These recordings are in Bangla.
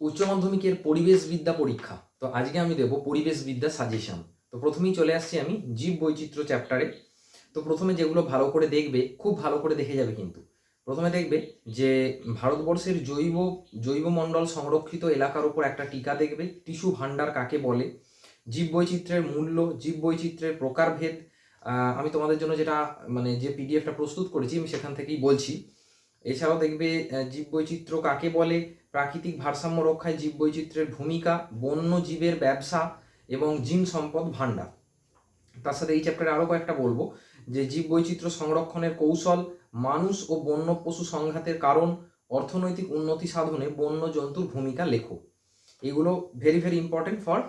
উচ্চ মাধ্যমিকের পরিবেশবিদ্যা পরীক্ষা। তো আজকে আমি দেব পরিবেশবিদ্যা সাজেশন তো প্রথমেই চলে আসছি আমি জীব বৈচিত্র্য চ্যাপ্টারে তো প্রথমে যেগুলো ভালো করে দেখবে, খুব ভালো করে দেখে যাবে কিন্তু। প্রথমে দেখবে যে ভারতবর্ষের জৈব, জৈবমণ্ডল সংরক্ষিত এলাকার উপর একটা টিকা দেখবে, টিস্যু ভাণ্ডার কাকে বলে জীববৈচিত্র্যের মূল্য জীববৈচিত্র্যের প্রকারভেদ আমি তোমাদের জন্য যেটা মানে যে পিডিএফটা প্রস্তুত করেছি, আমি সেখান থেকেই বলছি। এছাড়াও দেখবে জীববৈচিত্র্য কাকে বলে প্রাকৃতিক ভারসাম্য রক্ষায় জীববৈচিত্র্যের ভূমিকা, বন্য জীবের ব্যবসা এবং জিন সম্পদ ভাণ্ডার। তার সাথে এই চ্যাপ্টারে আরও কয়েকটা বলব, যে জীববৈচিত্র্য সংরক্ষণের কৌশল, মানুষ ও বন্য পশু সংঘাতের কারণ, অর্থনৈতিক উন্নতি সাধনে বন্য জন্তুর ভূমিকা লেখো। এগুলো ভেরি ভেরি ইম্পর্টেন্ট ফর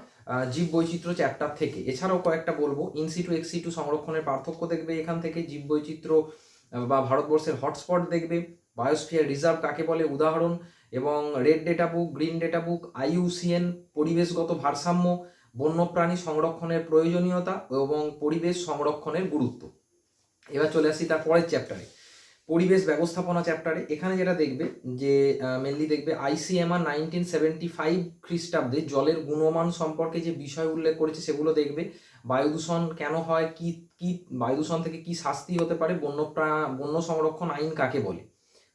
জীব বৈচিত্র্য চ্যাপ্টার থেকে। এছাড়াও কয়েকটা বলব ইনসিটু এক্সিটু সংরক্ষণের পার্থক্য দেখবে এখান থেকে জীব বৈচিত্র্য বা ভারতবর্ষের হটস্পট দেখবে বায়োস্ফিয়ার রিজার্ভ কাকে বলে? উদাহরণ এবং red data book green data book IUCN পরিবেশগত ভারসাম্য, বন্যপ্রাণী সংরক্ষণের প্রয়োজনীয়তা এবং পরিবেশ সংরক্ষণের গুরুত্ব। এবার চলে আসি তার পরের চ্যাপ্টারে পরিবেশ ব্যবস্থাপনা চ্যাপ্টারে এখানে যেটা দেখবে যে মেনলি দেখবে আইসিএমআর নাইনটিন সেভেন্টি ফাইভ খ্রিস্টাব্দে জলের গুণমান সম্পর্কে যে বিষয় উল্লেখ করেছে, সেগুলো দেখবে। বায়ু দূষণ কেন হয়, কি কি বায়ু দূষণ থেকে কি শাস্তি হতে পারে, বন্যপ্রা বন্য সংরক্ষণ আইন কাকে বলে?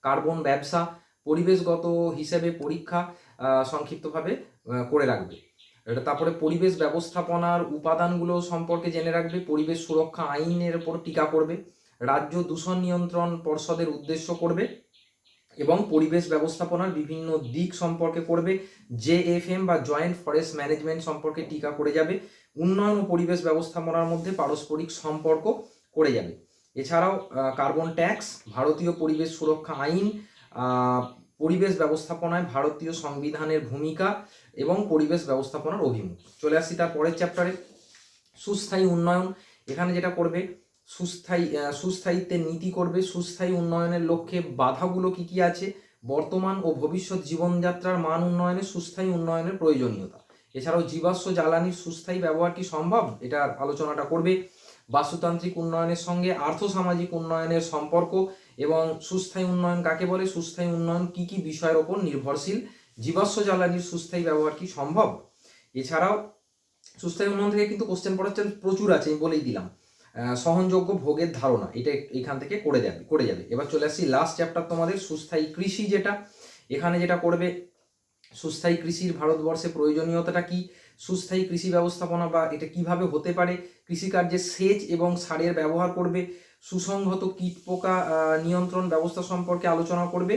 কার্বন ব্যবসা পরিবেশগত হিসেবে পরীক্ষা সংক্ষিপ্তভাবে করে রাখবে। এটা তারপরে পরিবেশ ব্যবস্থাপনার উপাদানগুলো সম্পর্কে জেনে রাখবে, পরিবেশ সুরক্ষা আইনের উপর টিকা করবে রাজ্য দূষণ নিয়ন্ত্রণ পর্ষদের উদ্দেশ্য করবে এবং পরিবেশ ব্যবস্থাপনার বিভিন্ন দিক সম্পর্কে করবে জেএফএম বা জয়েন্ট ফরেস্ট ম্যানেজমেন্ট সম্পর্কে টিকা করে যাবে, উন্নয়ন ও পরিবেশ ব্যবস্থাপনার মধ্যে পারস্পরিক সম্পর্ক করে যাবে। এছাড়াও কার্বন ট্যাক্স ভারতীয় পরিবেশ সুরক্ষা আইন পরিবেশ ব্যবস্থাপনায় ভারতীয় সংবিধানের ভূমিকা এবং পরিবেশ ব্যবস্থাপনার অভিমুখ। চলে আসছি তার পরের চ্যাপ্টারে সুস্থায়ী উন্নয়ন। এখানে যেটা করবে, সুস্থায়ী সুস্থায়িত্বের নীতি করবে। সুস্থায়ী উন্নয়নের লক্ষ্যে বাধাগুলো কি কি আছে? বর্তমান ও ভবিষ্যৎ জীবনযাত্রার মান উন্নয়নে সুস্থায়ী উন্নয়নের প্রয়োজনীয়তা। এছাড়াও জীবাশ্ম জ্বালানির সুস্থায়ী ব্যবহার কি সম্ভব? এটা আলোচনাটা করবে। বাস্তুতান্ত্রিক উন্নয়নের সঙ্গে আর্থসামাজিক উন্নয়নের সম্পর্ক এবং সুস্থায়ী উন্নয়ন কাকে বলে? সুস্থায়ী উন্নয়ন কি কি বিষয়ের ওপর নির্ভরশীল? জীবাশ্ম জ্বালানির সুস্থায়ী ব্যবহার কি সম্ভব? এছাড়াও সুস্থায়ী উন্নয়ন থেকে কিন্তু কোশ্চেন chance প্রচুর আছে, আমি বলেই দিলাম। সহনযোগ্য ভোগের ধারণা, এটা এখান থেকে করে যাবে করে যাবে। এবার চলে আসি লাস্ট চ্যাপ্টার তোমাদের, সুস্থায়ী কৃষি যেটা। এখানে যেটা করবে সুস্থায়ী কৃষির ভারতবর্ষে প্রয়োজনীয়তাটা কি? সুস্থায়ী কৃষি ব্যবস্থাপনা বা এটা কীভাবে হতে পারে? কৃষিকার্যে সেচ এবং সারের ব্যবহার করবে? সুসংহত কীট পোকা নিয়ন্ত্রণ ব্যবস্থা সম্পর্কে আলোচনা করবে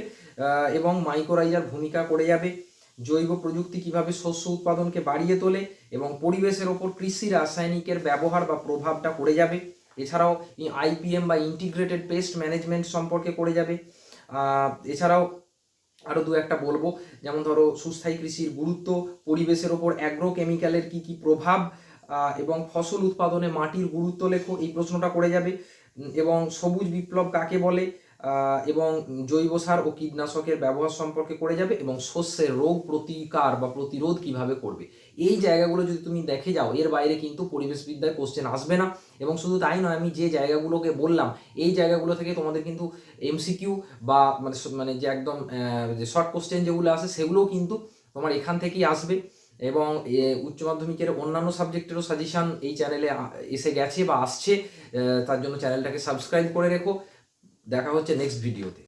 এবং মাইকোরাইজার ভূমিকা করে যাবে। জৈব প্রযুক্তি কীভাবে শস্য উৎপাদনকে বাড়িয়ে তোলে এবং পরিবেশের ওপর কৃষি রাসায়নিকের ব্যবহার বা প্রভাবটা করে যাবে। এছাড়াও আইপিএম বা ইন্টিগ্রেটেড পেস্ট ম্যানেজমেন্ট সম্পর্কে করে যাবে। এছাড়াও আরও দু একটা বলব। যেমন ধরো, সুস্থায়ী কৃষির গুরুত্ব, পরিবেশের ওপর অ্যাগ্রো কেমিক্যালের কী কী প্রভাব এবং ফসল উৎপাদনে মাটির গুরুত্ব লেখো, এই প্রশ্নটা করে যাবে। এবং সবুজ বিপ্লব কাকে বলে এবং জৈব সার ও কীটনাশকের ব্যবহার সম্পর্কে করে যাবে, এবং শস্যের রোগ প্রতিকার বা প্রতিরোধ কীভাবে করবে। এই জায়গাগুলো যদি তুমি দেখে যাও, এর বাইরে কিন্তু পরিবেশবিদ্যায় কোশ্চেন আসবে না। এবং শুধু তাই নয়, আমি যে জায়গাগুলোকে বললাম, এই জায়গাগুলো থেকে তোমাদের কিন্তু এমসিকিউ বা মানে মানে যে একদম যে শর্ট কোশ্চেন যেগুলো আসে সেগুলোও কিন্তু তোমার এখান থেকেই আসবে। এবং উচ্চ মাধ্যমিকের অন্যান্য সাবজেক্টেরও সাজেশন এই চ্যানেলে এসে গেছে বা আসছে। তার জন্য চ্যানেলটাকে সাবস্ক্রাইব করে রেখো। দেখা হচ্ছে নেক্সট ভিডিওতে